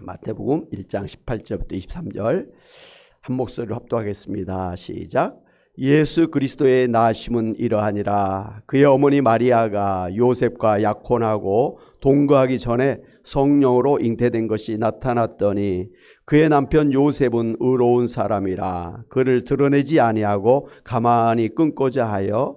마태복음 1장 18절부터 23절 한 목소리로 합독하겠습니다. 시작. 예수 그리스도의 나심은 이러하니라. 그의 어머니 마리아가 요셉과 약혼하고 동거하기 전에 성령으로 잉태된 것이 나타났더니 그의 남편 요셉은 의로운 사람이라 그를 드러내지 아니하고 가만히 끊고자 하여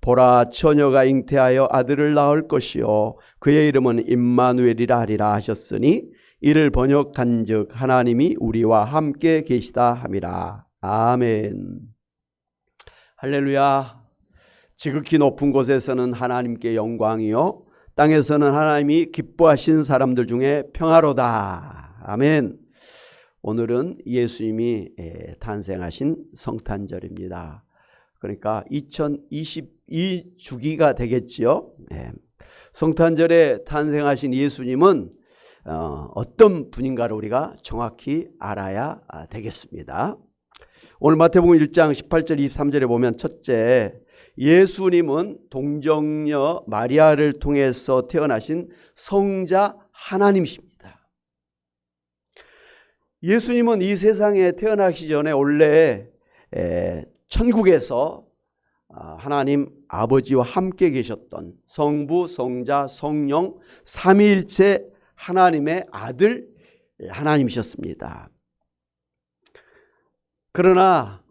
보라 처녀가 잉태하여 아들을 낳을 것이요. 그의 이름은 임마누엘이라 하리라 하셨으니 이를 번역한즉 하나님이 우리와 함께 계시다 함이라. 아멘. 할렐루야. 지극히 높은 곳에서는 하나님께 영광이요. 땅에서는 하나님이 기뻐하신 사람들 중에 평화로다. 아멘. 오늘은 예수님이 탄생하신 성탄절입니다. 그러니까 2022주기가 되겠지요. 네. 성탄절에 탄생하신 예수님은 어, 어떤 분인가를 우리가 정확히 알아야 되겠습니다. 오늘 마태복음 1장 18절 23절에 보면 첫째 예수님은 동정녀 마리아를 통해서 태어나신 성자 하나님이십니다. 예수님은 이 세상에 태어나기 전에 원래 천국에서 아, 하나님 아버지와 함께 계셨던 성부, 성자, 성령, 삼위일체 하나님의 아들 하나님이셨습니다. 그러나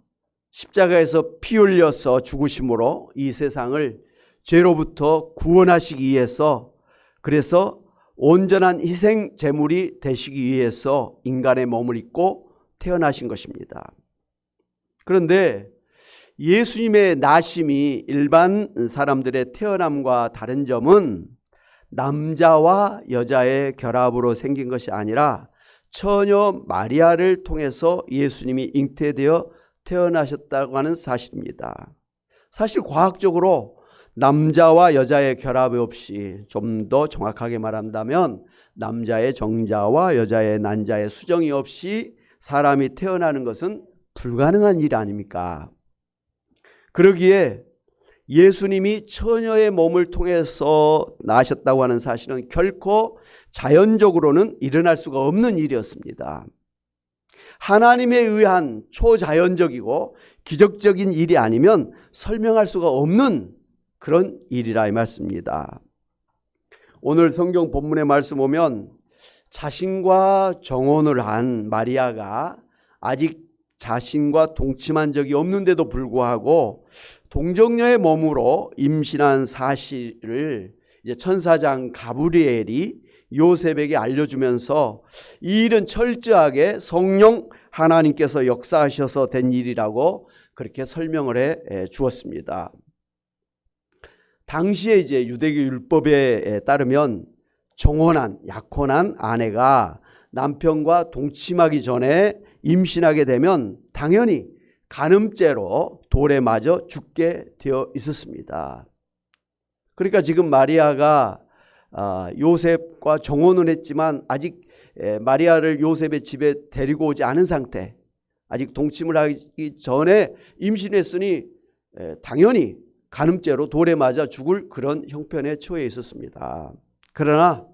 십자가에서 피 흘려서 죽으심으로 이 세상을 죄로부터 구원하시기 위해서 그래서 온전한 희생 제물이 되시기 위해서 인간의 몸을 입고 태어나신 것입니다. 그런데 예수님의 나심이 일반 사람들의 태어남과 다른 점은 남자와 여자의 결합으로 생긴 것이 아니라 처녀 마리아를 통해서 예수님이 잉태되어 태어나셨다고 하는 사실입니다. 사실 과학적으로 남자와 여자의 결합 없이 좀 더 정확하게 말한다면 남자의 정자와 여자의 난자의 수정이 없이 사람이 태어나는 것은 불가능한 일 아닙니까? 그러기에 예수님이 처녀의 몸을 통해서 나셨다고 하는 사실은 결코 자연적으로는 일어날 수가 없는 일이었습니다. 하나님에 의한 초자연적이고 기적적인 일이 아니면 설명할 수가 없는 그런 일이라 이 말씀입니다. 오늘 성경 본문의 말씀 보면 자신과 정혼을 한 마리아가 아직 자신과 동침한 적이 없는데도 불구하고 동정녀의 몸으로 임신한 사실을 이제 천사장 가브리엘이 요셉에게 알려주면서 이 일은 철저하게 성령 하나님께서 역사하셔서 된 일이라고 그렇게 설명을 해 주었습니다. 당시에 이제 유대교 율법에 따르면 정혼한 약혼한 아내가 남편과 동침하기 전에 임신하게 되면 당연히 간음죄로 돌에 맞아 죽게 되어 있었습니다. 그러니까 지금 마리아가 아, 요셉과 정혼을 했지만 아직 마리아를 요셉의 집에 데리고 오지 않은 상태, 아직 동침을 하기 전에 임신했으니 당연히 간음죄로 돌에 맞아 죽을 그런 형편에 처해 있었습니다. 그러나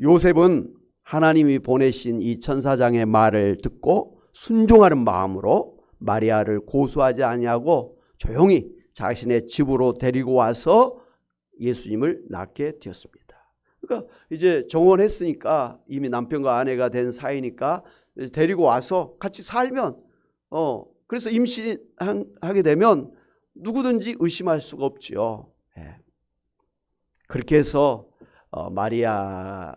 요셉은 하나님이 보내신 이 천사장의 말을 듣고 순종하는 마음으로 마리아를 고소하지 아니하고 조용히 자신의 집으로 데리고 와서 예수님을 낳게 되었습니다. 그러니까 이제 정혼했으니까 이미 남편과 아내가 된 사이니까 데리고 와서 같이 살면 어 그래서 임신하게 되면 누구든지 의심할 수가 없지요. 예. 그렇게 해서 어, 마리아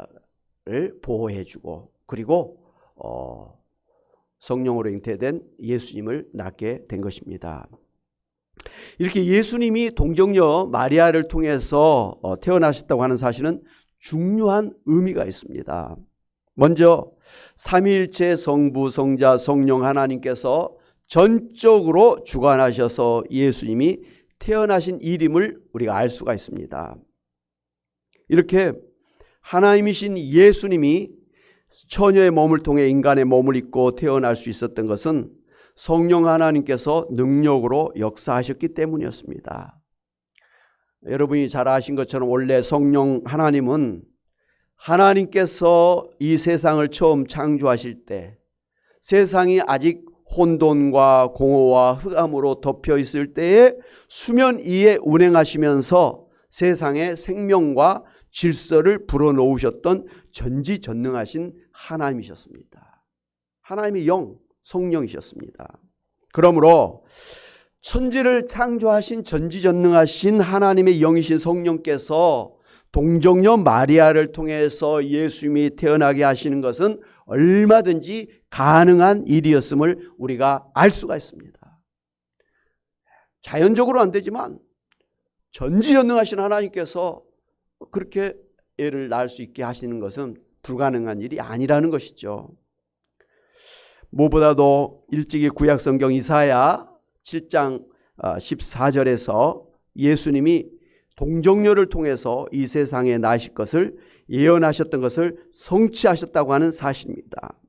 를 보호해주고 그리고 어, 성령으로 잉태된 예수님을 낳게 된 것입니다. 이렇게 예수님이 동정녀 마리아를 통해서 어, 태어나셨다고 하는 사실은 중요한 의미가 있습니다. 먼저 삼위일체 성부 성자 성령 하나님께서 전적으로 주관하셔서 예수님이 태어나신 이름을 우리가 알 수가 있습니다. 이렇게 하나님이신 예수님이 처녀의 몸을 통해 인간의 몸을 입고 태어날 수 있었던 것은 성령 하나님께서 능력으로 역사하셨기 때문이었습니다. 여러분이 잘 아신 것처럼 원래 성령 하나님은 하나님께서 이 세상을 처음 창조하실 때 세상이 아직 혼돈과 공허와 흑암으로 덮여 있을 때에 수면 위에 운행하시면서 세상에 생명과 질서를 불어넣으셨던 전지전능하신 하나님이셨습니다. 하나님의 영, 성령이셨습니다. 그러므로 천지를 창조하신 전지전능하신 하나님의 영이신 성령께서 동정녀 마리아를 통해서 예수님이 태어나게 하시는 것은 얼마든지 가능한 일이었음을 우리가 알 수가 있습니다. 자연적으로 안 되지만 전지전능하신 하나님께서 그렇게 애를 낳을 수 있게 하시는 것은 불가능한 일이 아니라는 것이죠. 무엇보다도 일찍이 구약 성경 이사야 7장 14절에서 예수님이 동정녀를 통해서 이 세상에 나실 것을 예언하셨던 것을 성취하셨다고 하는 사실입니다.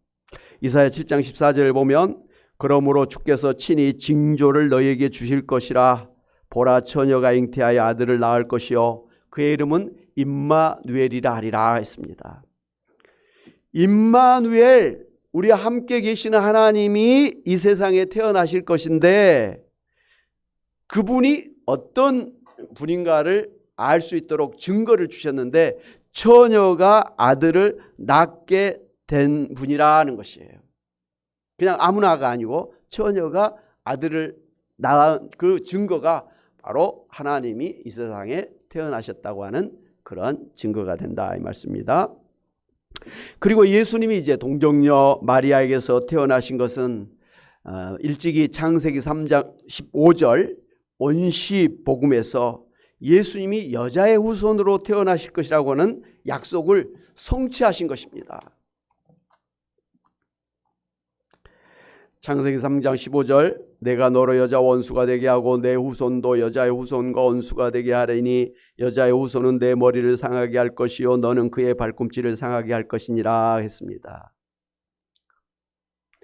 이사야 7장 14절을 보면 그러므로 주께서 친히 징조를 너에게 주실 것이라 보라 처녀가 잉태하여 아들을 낳을 것이요 그의 이름은 임마누엘이라 하리라 했습니다. 임마누엘 우리와 함께 계시는 하나님이 이 세상에 태어나실 것인데 그분이 어떤 분인가를 알 수 있도록 증거를 주셨는데 처녀가 아들을 낳게 된 분이라는 것이에요. 그냥 아무나가 아니고 처녀가 아들을 낳은 그 증거가 바로 하나님이 이 세상에 태어나셨다고 하는 그런 증거가 된다 이 말씀입니다. 그리고 예수님이 이제 동정녀 마리아에게서 태어나신 것은 어, 일찍이 창세기 3장 15절 원시 복음에서 예수님이 여자의 후손으로 태어나실 것이라고 하는 약속을 성취하신 것입니다. 창세기 3장 15절 내가 너로 여자 원수가 되게 하고 내 후손도 여자의 후손과 원수가 되게 하리니 여자의 후손은 내 머리를 상하게 할 것이요 너는 그의 발꿈치를 상하게 할 것이니라 했습니다.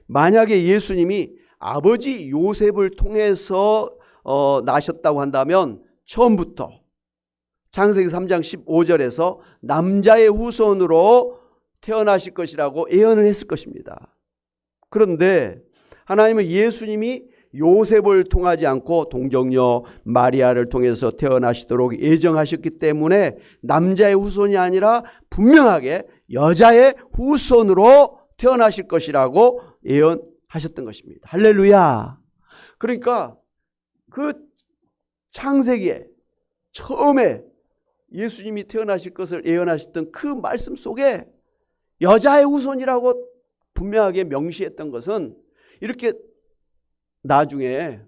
만약에 예수님이 아버지 요셉을 통해서 어, 나셨다고 한다면 처음부터 창세기 3장 15절에서 남자의 후손으로 태어나실 것이라고 예언을 했을 것입니다. 그런데 하나님은 예수님이 요셉을 통하지 않고 동정녀 마리아를 통해서 태어나시도록 예정하셨기 때문에 남자의 후손이 아니라 분명하게 여자의 후손으로 태어나실 것이라고 예언하셨던 것입니다. 할렐루야. 그러니까 그 창세기에 처음에 예수님이 태어나실 것을 예언하셨던 그 말씀 속에 여자의 후손이라고 분명하게 명시했던 것은 이렇게 나중에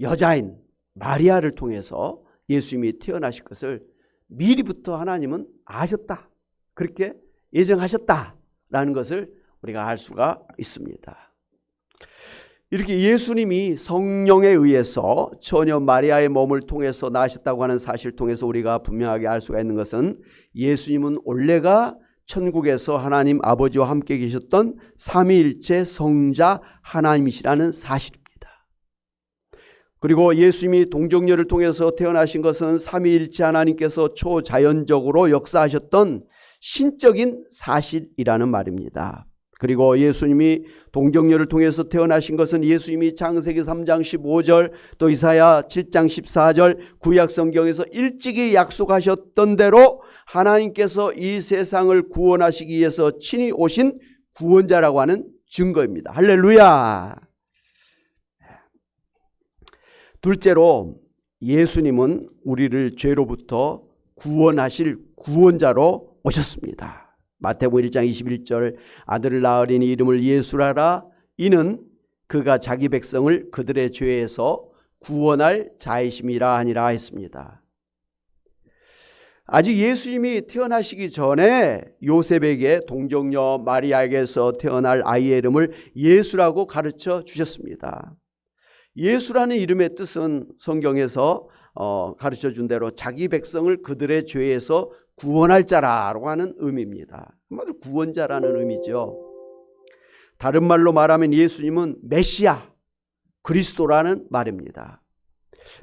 여자인 마리아를 통해서 예수님이 태어나실 것을 미리부터 하나님은 아셨다. 그렇게 예정하셨다라는 것을 우리가 알 수가 있습니다. 이렇게 예수님이 성령에 의해서 처녀 마리아의 몸을 통해서 나셨다고 하는 사실 통해서 우리가 분명하게 알 수가 있는 것은 예수님은 원래가 천국에서 하나님 아버지와 함께 계셨던 삼위일체 성자 하나님이시라는 사실입니다. 그리고 예수님이 동정녀를 통해서 태어나신 것은 삼위일체 하나님께서 초자연적으로 역사하셨던 신적인 사실이라는 말입니다. 그리고 예수님이 동정녀를 통해서 태어나신 것은 예수님이 창세기 3장 15절 또 이사야 7장 14절 구약 성경에서 일찍이 약속하셨던 대로 하나님께서 이 세상을 구원하시기 위해서 친히 오신 구원자라고 하는 증거입니다. 할렐루야. 둘째로 예수님은 우리를 죄로부터 구원하실 구원자로 오셨습니다. 마태복음 1장 21절 아들을 낳으리니 이름을 예수라라 이는 그가 자기 백성을 그들의 죄에서 구원할 자이심이라 하니라 했습니다. 아직 예수님이 태어나시기 전에 요셉에게 동정녀 마리아에게서 태어날 아이의 이름을 예수라고 가르쳐 주셨습니다. 예수라는 이름의 뜻은 성경에서 어, 가르쳐 준 대로 자기 백성을 그들의 죄에서 구원할 자라고 하는 의미입니다. 한마디로 구원자라는 의미죠. 다른 말로 말하면 예수님은 메시아, 그리스도라는 말입니다.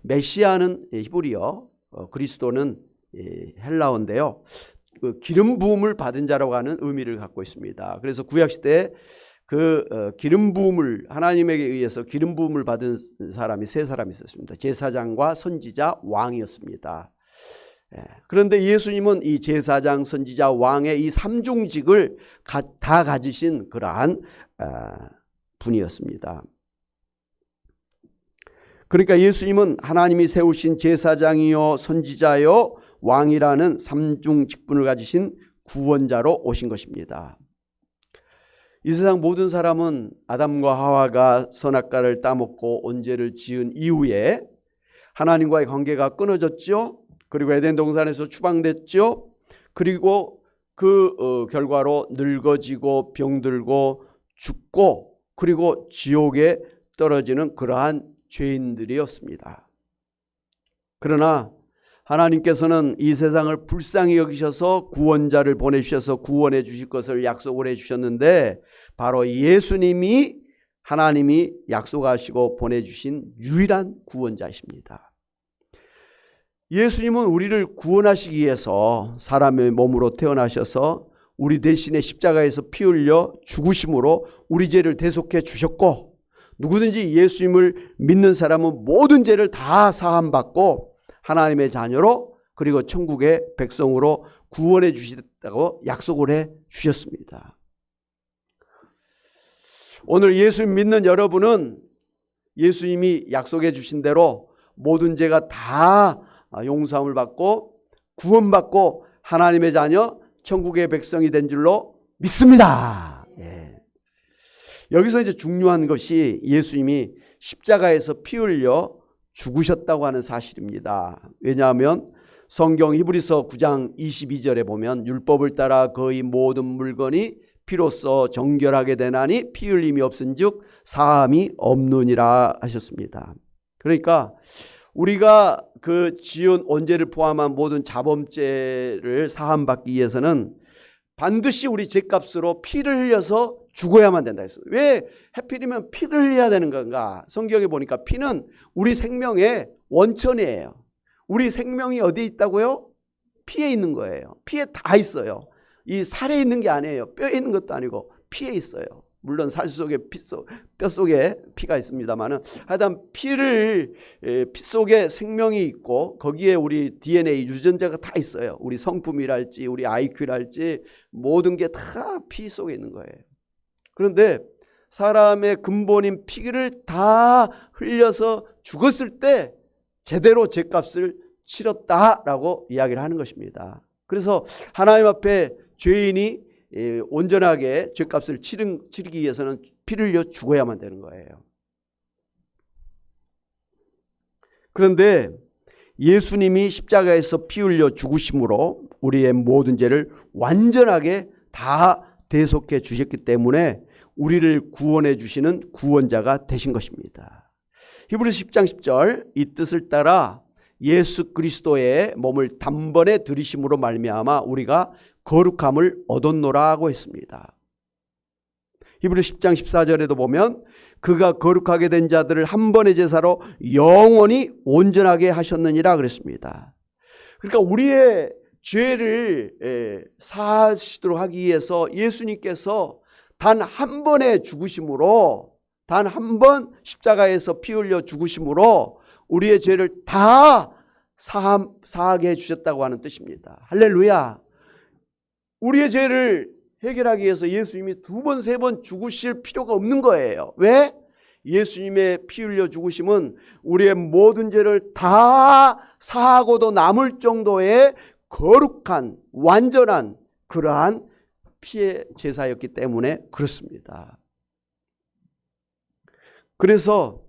메시아는 히브리어, 어, 그리스도는 예, 헬라어인데요. 그 기름 부음을 받은 자라고 하는 의미를 갖고 있습니다. 그래서 구약 시대에 그 어, 기름 부음을 하나님에게 의해서 기름 부음을 받은 사람이 세 사람이 있었습니다. 제사장과 선지자, 왕이었습니다. 예, 그런데 예수님은 이 제사장, 선지자, 왕의 이 삼중직을 가, 다 가지신 그러한 아, 분이었습니다. 그러니까 예수님은 하나님이 세우신 제사장이요 선지자요 왕이라는 삼중 직분을 가지신 구원자로 오신 것입니다. 이 세상 모든 사람은 아담과 하와가 선악과를 따먹고 언제를 지은 이후에 하나님과의 관계가 끊어졌죠. 그리고 에덴 동산에서 추방됐죠. 그리고 그 어, 결과로 늙어지고 병들고 죽고 그리고 지옥에 떨어지는 그러한 죄인들이었습니다. 그러나 하나님께서는 이 세상을 불쌍히 여기셔서 구원자를 보내주셔서 구원해 주실 것을 약속을 해 주셨는데 바로 예수님이 하나님이 약속하시고 보내주신 유일한 구원자이십니다. 예수님은 우리를 구원하시기 위해서 사람의 몸으로 태어나셔서 우리 대신에 십자가에서 피 흘려 죽으심으로 우리 죄를 대속해 주셨고 누구든지 예수님을 믿는 사람은 모든 죄를 다 사함받고 하나님의 자녀로 그리고 천국의 백성으로 구원해 주시다고 약속을 해 주셨습니다. 오늘 예수님 믿는 여러분은 예수님이 약속해 주신 대로 모든 죄가 다 용서함을 받고 구원받고 하나님의 자녀 천국의 백성이 된 줄로 믿습니다. 예. 여기서 이제 중요한 것이 예수님이 십자가에서 피 흘려 죽으셨다고 하는 사실입니다. 왜냐하면 성경 히브리서 9장 22절에 보면 율법을 따라 거의 모든 물건이 피로써 정결하게 되나니 피 흘림이 없은즉 사함이 없느니라 하셨습니다. 그러니까 우리가 그 지은 언제를 포함한 모든 자범죄를 사함받기 위해서는 반드시 우리 죄값으로 피를 흘려서 죽어야만 된다 했어요. 왜 해필이면 피를 흘려야 되는 건가? 성경에 보니까 피는 우리 생명의 원천이에요. 우리 생명이 어디에 있다고요? 피에 있는 거예요. 피에 다 있어요. 이 살에 있는 게 아니에요. 뼈에 있는 것도 아니고 피에 있어요. 물론 살 속에 피 속, 뼈 속에 피가 있습니다만은 하여튼 피를 피 속에 생명이 있고 거기에 우리 DNA 유전자가 다 있어요. 우리 성품이랄지 우리 IQ랄지 모든 게 다 피 속에 있는 거예요. 그런데 사람의 근본인 피를 다 흘려서 죽었을 때 제대로 죄값을 치렀다라고 이야기를 하는 것입니다. 그래서 하나님 앞에 죄인이 온전하게 죄값을 치르기 위해서는 피를 흘려 죽어야만 되는 거예요. 그런데 예수님이 십자가에서 피 흘려 죽으심으로 우리의 모든 죄를 완전하게 다 대속해 주셨기 때문에 우리를 구원해 주시는 구원자가 되신 것입니다. 히브리서 10장 10절 이 뜻을 따라 예수 그리스도의 몸을 단번에 들이심으로 말미암아 우리가 거룩함을 얻었노라고 했습니다. 히브리 10장 14절에도 보면 그가 거룩하게 된 자들을 한 번의 제사로 영원히 온전하게 하셨느니라 그랬습니다. 그러니까 우리의 죄를 사하시도록 하기 위해서 예수님께서 단 한 번의 죽으심으로 단 한 번 십자가에서 피 흘려 죽으심으로 우리의 죄를 다 사함, 사하게 해주셨다고 하는 뜻입니다. 할렐루야. 우리의 죄를 해결하기 위해서 예수님이 두 번, 세 번 죽으실 필요가 없는 거예요. 왜? 예수님의 피 흘려 죽으심은 우리의 모든 죄를 다 사하고도 남을 정도의 거룩한, 완전한 그러한 피의 제사였기 때문에 그렇습니다. 그래서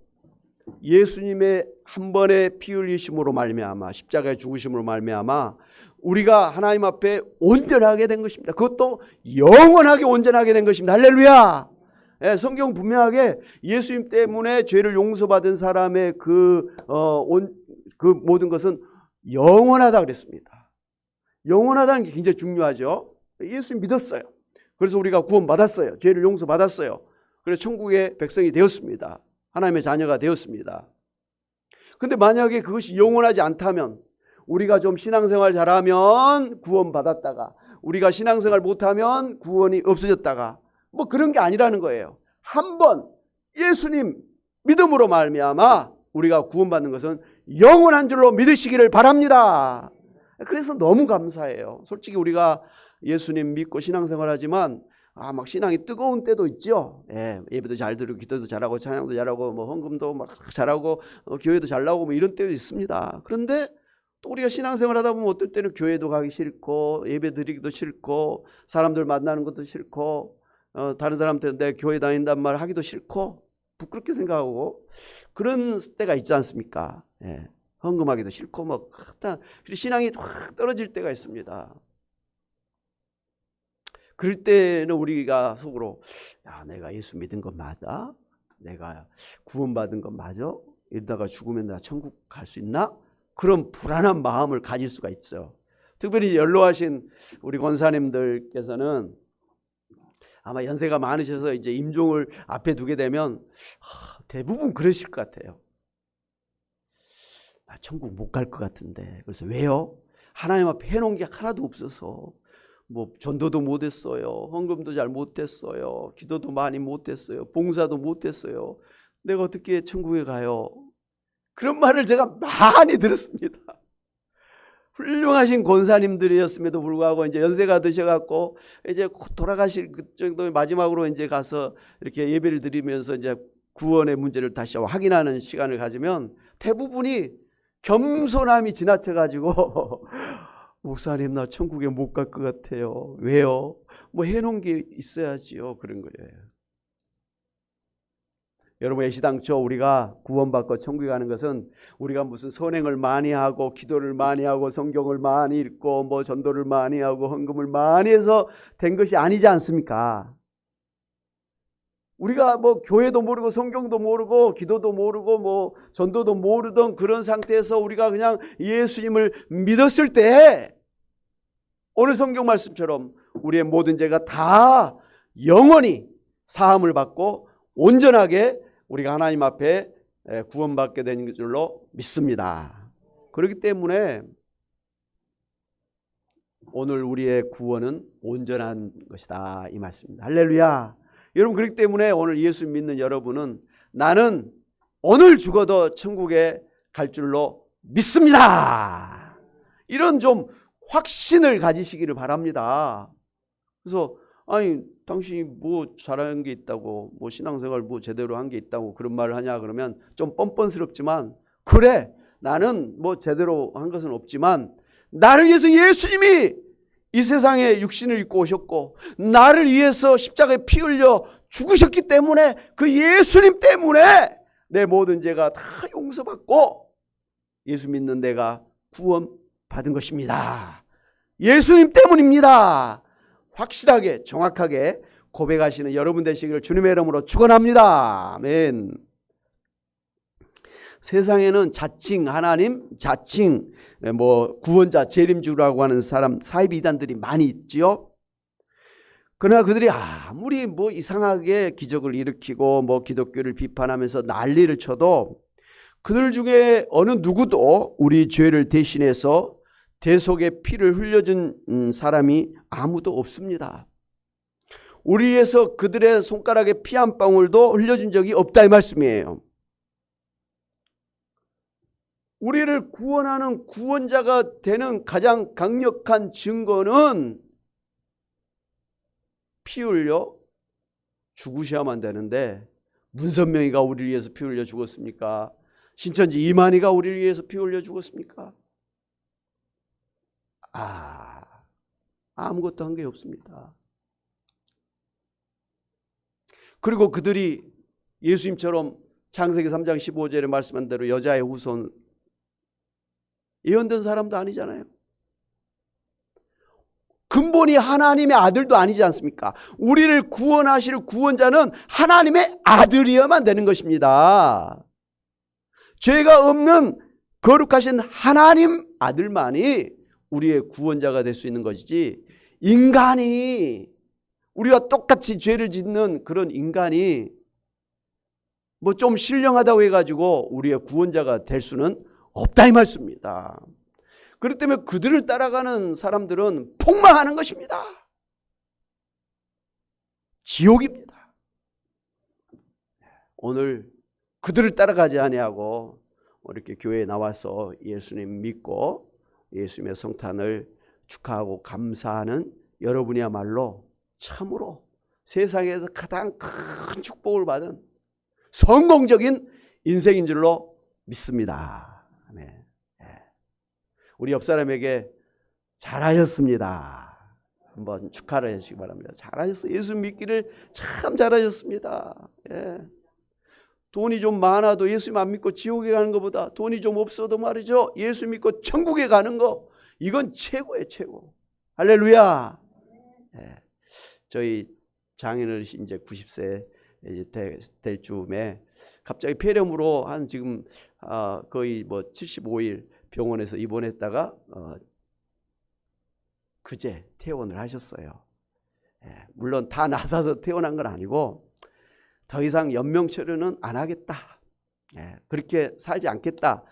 예수님의 한 번의 피 흘리심으로 말미암아 십자가의 죽으심으로 말미암아 우리가 하나님 앞에 온전하게 된 것입니다. 그것도 영원하게 온전하게 된 것입니다. 할렐루야. 예, 성경 분명하게 예수님 때문에 죄를 용서받은 사람의 그, 어, 온, 그 모든 것은 영원하다 그랬습니다. 영원하다는 게 굉장히 중요하죠. 예수 믿었어요. 그래서 우리가 구원받았어요. 죄를 용서받았어요. 그래서 천국의 백성이 되었습니다. 하나님의 자녀가 되었습니다. 근데 만약에 그것이 영원하지 않다면 우리가 좀 신앙생활 잘하면 구원받았다가 우리가 신앙생활 못하면 구원이 없어졌다가 뭐 그런 게 아니라는 거예요. 한 번 예수님 믿음으로 말미암아 우리가 구원받는 것은 영원한 줄로 믿으시기를 바랍니다. 그래서 너무 감사해요. 솔직히 우리가 예수님 믿고 신앙생활 하지만 아, 막 신앙이 뜨거운 때도 있죠. 예, 예배도 잘 드리고 기도도 잘하고 찬양도 잘하고 뭐 헌금도 막 잘하고 어, 교회도 잘 나오고 뭐 이런 때도 있습니다. 그런데 또 우리가 신앙생활 하다 보면 어떨 때는 교회도 가기 싫고 예배 드리기도 싫고 사람들 만나는 것도 싫고 어, 다른 사람한테 내 교회 다닌단 말 하기도 싫고 부끄럽게 생각하고 그런 때가 있지 않습니까? 예. 헌금하기도 싫고 뭐다 신앙이 확 떨어질 때가 있습니다. 그럴 때는 우리가 속으로 야 내가 예수 믿은 건 맞아? 내가 구원받은 건 맞아? 이러다가 죽으면 나 천국 갈 수 있나? 그런 불안한 마음을 가질 수가 있어요. 특별히 연로하신 우리 권사님들께서는 아마 연세가 많으셔서 이제 임종을 앞에 두게 되면 대부분 그러실 것 같아요. 나 천국 못 갈 것 같은데. 그래서 왜요? 하나님 앞에 해놓은 게 하나도 없어서 뭐 전도도 못했어요. 헌금도 잘 못했어요. 기도도 많이 못했어요. 봉사도 못했어요. 내가 어떻게 천국에 가요? 그런 말을 제가 많이 들었습니다. 훌륭하신 권사님들이었음에도 불구하고 이제 연세가 드셔갖고 이제 돌아가실 그 정도 마지막으로 이제 가서 이렇게 예배를 드리면서 이제 구원의 문제를 다시 확인하는 시간을 가지면 대부분이 겸손함이 지나쳐가지고 목사님 나 천국에 못 갈 것 같아요. 왜요? 뭐 해놓은 게 있어야지요. 그런 거예요. 여러분 애시당초 우리가 구원받고 천국에 가는 것은 우리가 무슨 선행을 많이 하고 기도를 많이 하고 성경을 많이 읽고 뭐 전도를 많이 하고 헌금을 많이 해서 된 것이 아니지 않습니까? 우리가 뭐 교회도 모르고 성경도 모르고 기도도 모르고 뭐 전도도 모르던 그런 상태에서 우리가 그냥 예수님을 믿었을 때 오늘 성경 말씀처럼 우리의 모든 죄가 다 영원히 사함을 받고 온전하게 우리가 하나님 앞에 구원받게 되는 줄로 믿습니다. 그렇기 때문에 오늘 우리의 구원은 온전한 것이다 이 말씀입니다. 할렐루야. 여러분 그렇기 때문에 오늘 예수 믿는 여러분은 나는 오늘 죽어도 천국에 갈 줄로 믿습니다. 이런 좀 확신을 가지시기를 바랍니다. 그래서 아니 당신이 뭐 잘한 게 있다고 뭐 신앙생활 뭐 제대로 한 게 있다고 그런 말을 하냐 그러면 좀 뻔뻔스럽지만 그래 나는 뭐 제대로 한 것은 없지만 나를 위해서 예수님이 이 세상에 육신을 입고 오셨고 나를 위해서 십자가에 피 흘려 죽으셨기 때문에 그 예수님 때문에 내 모든 죄가 다 용서받고 예수 믿는 내가 구원 받은 것입니다. 예수님 때문입니다. 확실하게 정확하게 고백하시는 여러분 되시기를 주님의 이름으로 축원합니다. 아멘. 세상에는 자칭 하나님, 자칭 뭐 구원자, 재림주라고 하는 사람 사이비 이단들이 많이 있지요. 그러나 그들이 아무리 뭐 이상하게 기적을 일으키고 뭐 기독교를 비판하면서 난리를 쳐도 그들 중에 어느 누구도 우리 죄를 대신해서 대속의 피를 흘려준 사람이 아무도 없습니다. 우리 위해서 그들의 손가락에 피 한 방울도 흘려준 적이 없다 이 말씀이에요. 우리를 구원하는 구원자가 되는 가장 강력한 증거는 피 흘려 죽으셔야만 되는데 문선명이가 우리를 위해서 피 흘려 죽었습니까? 신천지 이만희가 우리를 위해서 피 흘려 죽었습니까? 아, 아무것도 한 게 없습니다. 그리고 그들이 예수님처럼 창세기 3장 15절에 말씀한 대로 여자의 후손 예언된 사람도 아니잖아요. 근본이 하나님의 아들도 아니지 않습니까? 우리를 구원하실 구원자는 하나님의 아들이어만 되는 것입니다. 죄가 없는 거룩하신 하나님 아들만이 우리의 구원자가 될 수 있는 것이지 인간이 우리와 똑같이 죄를 짓는 그런 인간이 뭐 좀 신령하다고 해가지고 우리의 구원자가 될 수는 없다 이 말씀입니다. 그렇기 때문에 그들을 따라가는 사람들은 폭망하는 것입니다. 지옥입니다. 오늘 그들을 따라가지 아니하고 이렇게 교회에 나와서 예수님 믿고 예수님의 성탄을 축하하고 감사하는 여러분이야말로 참으로 세상에서 가장 큰 축복을 받은 성공적인 인생인 줄로 믿습니다. 아멘. 예. 우리 옆 사람에게 잘하셨습니다. 한번 축하를 해주시기 바랍니다. 잘하셨어요. 예수 믿기를 참 잘하셨습니다. 예. 돈이 좀 많아도 예수님 안 믿고 지옥에 가는 것보다 돈이 좀 없어도 말이죠. 예수 믿고 천국에 가는 거 이건 최고예요, 최고. 할렐루야. 예. 저희 장인어르신 이제 90세 이제 될, 될 즈음에 갑자기 폐렴으로 한 지금 아, 거의 뭐 75일 병원에서 입원했다가 어, 그제 퇴원을 하셨어요. 예, 물론 다 나서서 퇴원한 건 아니고 더 이상 연명 치료는 안 하겠다. 예, 그렇게 살지 않겠다.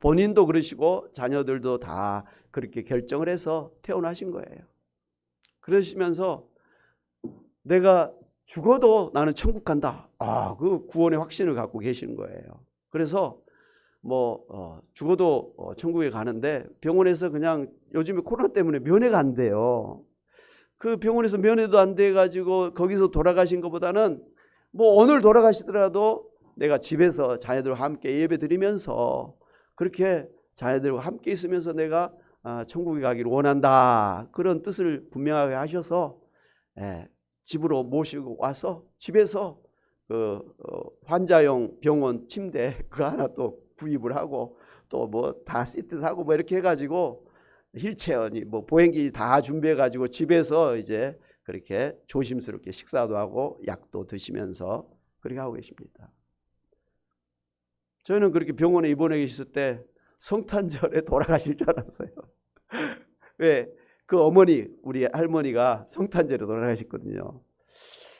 본인도 그러시고 자녀들도 다 그렇게 결정을 해서 퇴원하신 거예요. 그러시면서 내가 죽어도 나는 천국 간다. 아, 그 구원의 확신을 갖고 계시는 거예요. 그래서 뭐 어, 죽어도 어, 천국에 가는데 병원에서 그냥 요즘에 코로나 때문에 면회가 안 돼요. 그 병원에서 면회도 안 돼 가지고 거기서 돌아가신 것보다는 뭐 오늘 돌아가시더라도 내가 집에서 자녀들과 함께 예배 드리면서 그렇게 자녀들과 함께 있으면서 내가 아, 천국에 가기를 원한다. 그런 뜻을 분명하게 하셔서 예, 집으로 모시고 와서 집에서 그 어, 환자용 병원 침대 그 하나 또 구입을 하고 또 뭐 다 시트 사고 뭐 이렇게 해가지고 힐체어니 뭐 보행기 다 준비해가지고 집에서 이제 그렇게 조심스럽게 식사도 하고 약도 드시면서 그렇게 하고 계십니다. 저희는 그렇게 병원에 입원해 계실 때 성탄절에 돌아가실 줄 알았어요. 왜? 그 어머니, 우리 할머니가 성탄절에 돌아가셨거든요.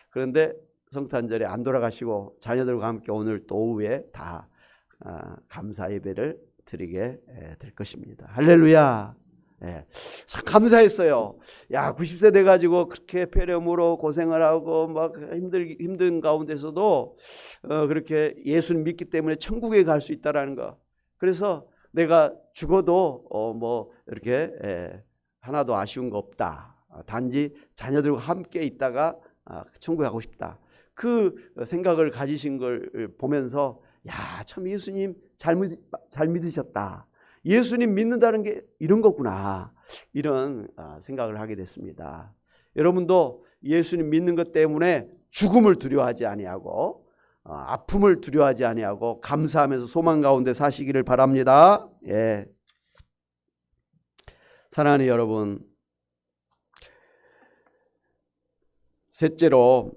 그런데 성탄절에 안 돌아가시고 자녀들과 함께 오늘 또 오후에 다 아, 감사 예배를 드리게 될 것입니다. 할렐루야. 예. 참 감사했어요. 야, 90세 돼 가지고 그렇게 폐렴으로 고생을 하고 막 힘들 힘든 가운데서도 어, 그렇게 예수를 믿기 때문에 천국에 갈 수 있다라는 거. 그래서 내가 죽어도 어, 뭐 이렇게 예, 하나도 아쉬운 거 없다. 아, 단지 자녀들과 함께 있다가 아, 천국에 가고 싶다. 그 생각을 가지신 걸 보면서 야, 참 예수님 잘, 믿, 잘 믿으셨다. 예수님 믿는다는 게 이런 거구나. 이런 아, 생각을 하게 됐습니다. 여러분도 예수님 믿는 것 때문에 죽음을 두려워하지 아니하고 어, 아픔을 두려워하지 아니하고 감사하면서 소망 가운데 사시기를 바랍니다. 예. 사랑하는 여러분, 셋째로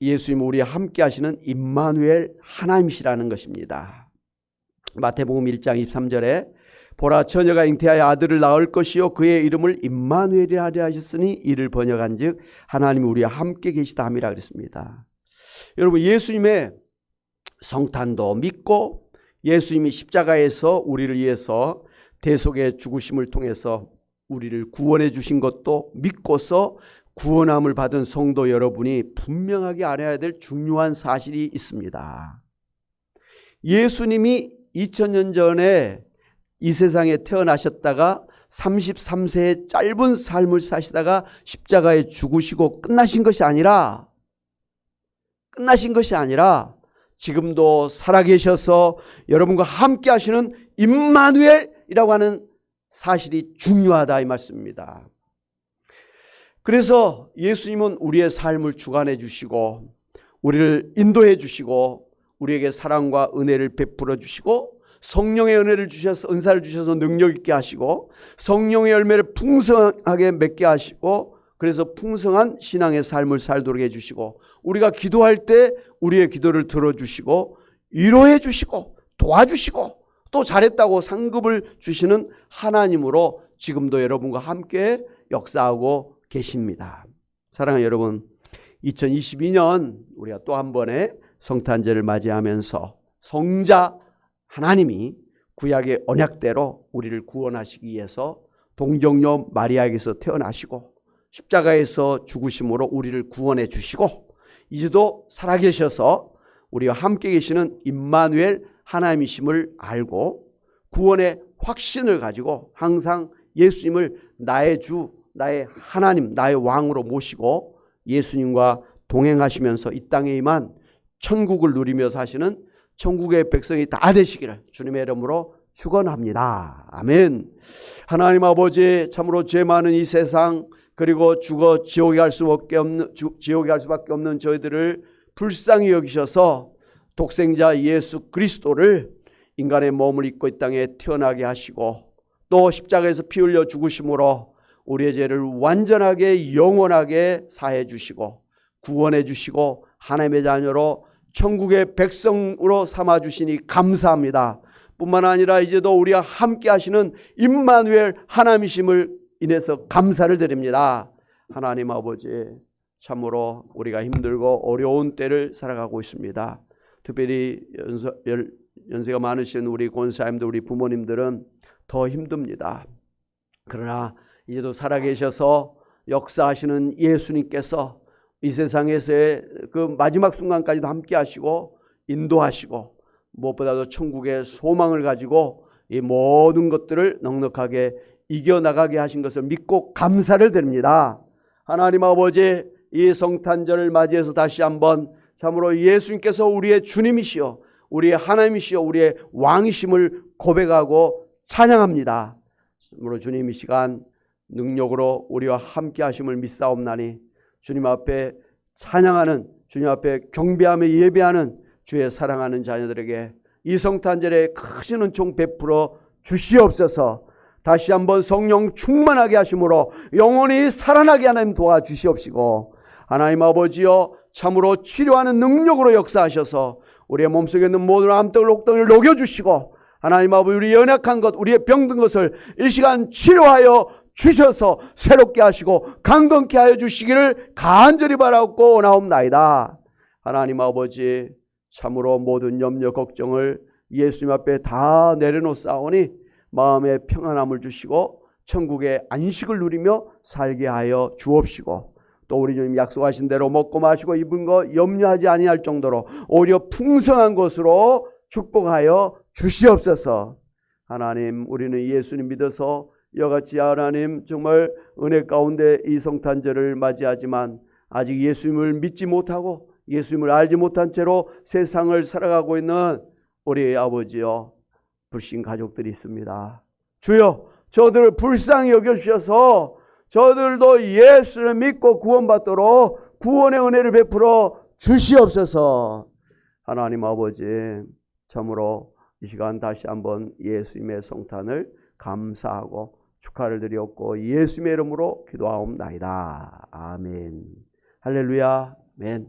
예수님 우리와 함께 하시는 임마누엘 하나님이시라는 것입니다. 마태복음 1장 23절에 보라 처녀가 잉태하여 아들을 낳을 것이요 그의 이름을 임마누엘이라 하려 하셨으니 이를 번역한즉 하나님이 우리와 함께 계시다 함이라 그랬습니다. 여러분 예수님의 성탄도 믿고 예수님이 십자가에서 우리를 위해서 대속의 죽으심을 통해서 우리를 구원해 주신 것도 믿고서 구원함을 받은 성도 여러분이 분명하게 알아야 될 중요한 사실이 있습니다. 예수님이 2000년 전에 이 세상에 태어나셨다가 33세의 짧은 삶을 사시다가 십자가에 죽으시고 끝나신 것이 아니라 끝나신 것이 아니라 지금도 살아계셔서 여러분과 함께 하시는 임마누엘이라고 하는 사실이 중요하다 이 말씀입니다. 그래서 예수님은 우리의 삶을 주관해 주시고 우리를 인도해 주시고 우리에게 사랑과 은혜를 베풀어 주시고 성령의 은혜를 주셔서 은사를 주셔서 능력 있게 하시고 성령의 열매를 풍성하게 맺게 하시고 그래서 풍성한 신앙의 삶을 살도록 해 주시고 우리가 기도할 때 우리의 기도를 들어 주시고 위로해 주시고 도와주시고 또 잘했다고 상급을 주시는 하나님으로 지금도 여러분과 함께 역사하고 계십니다. 사랑하는 여러분, 2022년 우리가 또 한 번의 성탄절을 맞이하면서 성자 하나님이 구약의 언약대로 우리를 구원하시기 위해서 동정녀 마리아에게서 태어나시고 십자가에서 죽으심으로 우리를 구원해 주시고 이제도 살아계셔서 우리와 함께 계시는 임마누엘 하나님이심을 알고 구원의 확신을 가지고 항상 예수님을 나의 주, 나의 하나님, 나의 왕으로 모시고 예수님과 동행하시면서 이 땅에 임한 천국을 누리며 사시는 천국의 백성이 다 되시기를 주님의 이름으로 축원합니다. 아멘. 하나님 아버지 참으로 죄 많은 이 세상 그리고 죽어 지옥에 갈 수밖에 없는 주- 지옥에 갈 수밖에 없는 저희들을 불쌍히 여기셔서 독생자 예수 그리스도를 인간의 몸을 입고 이 땅에 태어나게 하시고 또 십자가에서 피 흘려 죽으심으로 우리의 죄를 완전하게 영원하게 사해 주시고 구원해 주시고 하나님의 자녀로 천국의 백성으로 삼아 주시니 감사합니다. 뿐만 아니라 이제도 우리와 함께 하시는 임마누엘 하나님이심을 인해서 감사를 드립니다. 하나님 아버지 참으로 우리가 힘들고 어려운 때를 살아가고 있습니다. 특별히 연세, 열- 연세가 많으신 우리 권사님들 우리 부모님들은 더 힘듭니다. 그러나 이제도 살아계셔서 역사하시는 예수님께서 이 세상에서의 그 마지막 순간까지도 함께 하시고 인도하시고 무엇보다도 천국의 소망을 가지고 이 모든 것들을 넉넉하게 이겨나가게 하신 것을 믿고 감사를 드립니다. 하나님 아버지 이 성탄절을 맞이해서 다시 한번 참으로 예수님께서 우리의 주님이시여 우리의 하나님이시여 우리의 왕이심을 고백하고 찬양합니다. 참으로 주님 이 시간 능력으로 우리와 함께 하심을 믿사옵나니 주님 앞에 찬양하는 주님 앞에 경배하며 예배하는 주의 사랑하는 자녀들에게 이 성탄절에 크신 은총 베풀어 주시옵소서. 다시 한번 성령 충만하게 하심으로 영원히 살아나게 하나님 도와주시옵시고 하나님 아버지여 참으로 치료하는 능력으로 역사하셔서 우리의 몸속에 있는 모든 암덩을 옥덩이를 녹여주시고 하나님 아버지 우리 연약한 것 우리의 병든 것을 이 시간 치료하여 주셔서 새롭게 하시고 강건케 하여 주시기를 간절히 바라고 나옵나이다. 하나님 아버지 참으로 모든 염려 걱정을 예수님 앞에 다 내려놓사오니 마음의 평안함을 주시고 천국의 안식을 누리며 살게 하여 주옵시고 또 우리 주님 약속하신 대로 먹고 마시고 입은 거 염려하지 아니할 정도로 오히려 풍성한 것으로 축복하여 주시옵소서. 하나님 우리는 예수님 믿어서 이같이 하나님 정말 은혜 가운데 이 성탄절을 맞이하지만 아직 예수님을 믿지 못하고 예수님을 알지 못한 채로 세상을 살아가고 있는 우리 아버지여 불신 가족들이 있습니다. 주여 저들을 불쌍히 여겨주셔서 저들도 예수를 믿고 구원받도록 구원의 은혜를 베풀어 주시옵소서 하나님 아버지 참으로 이 시간 다시 한번 예수님의 성탄을 감사하고 축하를 드렸고 예수님의 이름으로 기도하옵나이다. 아멘. 할렐루야. 아멘.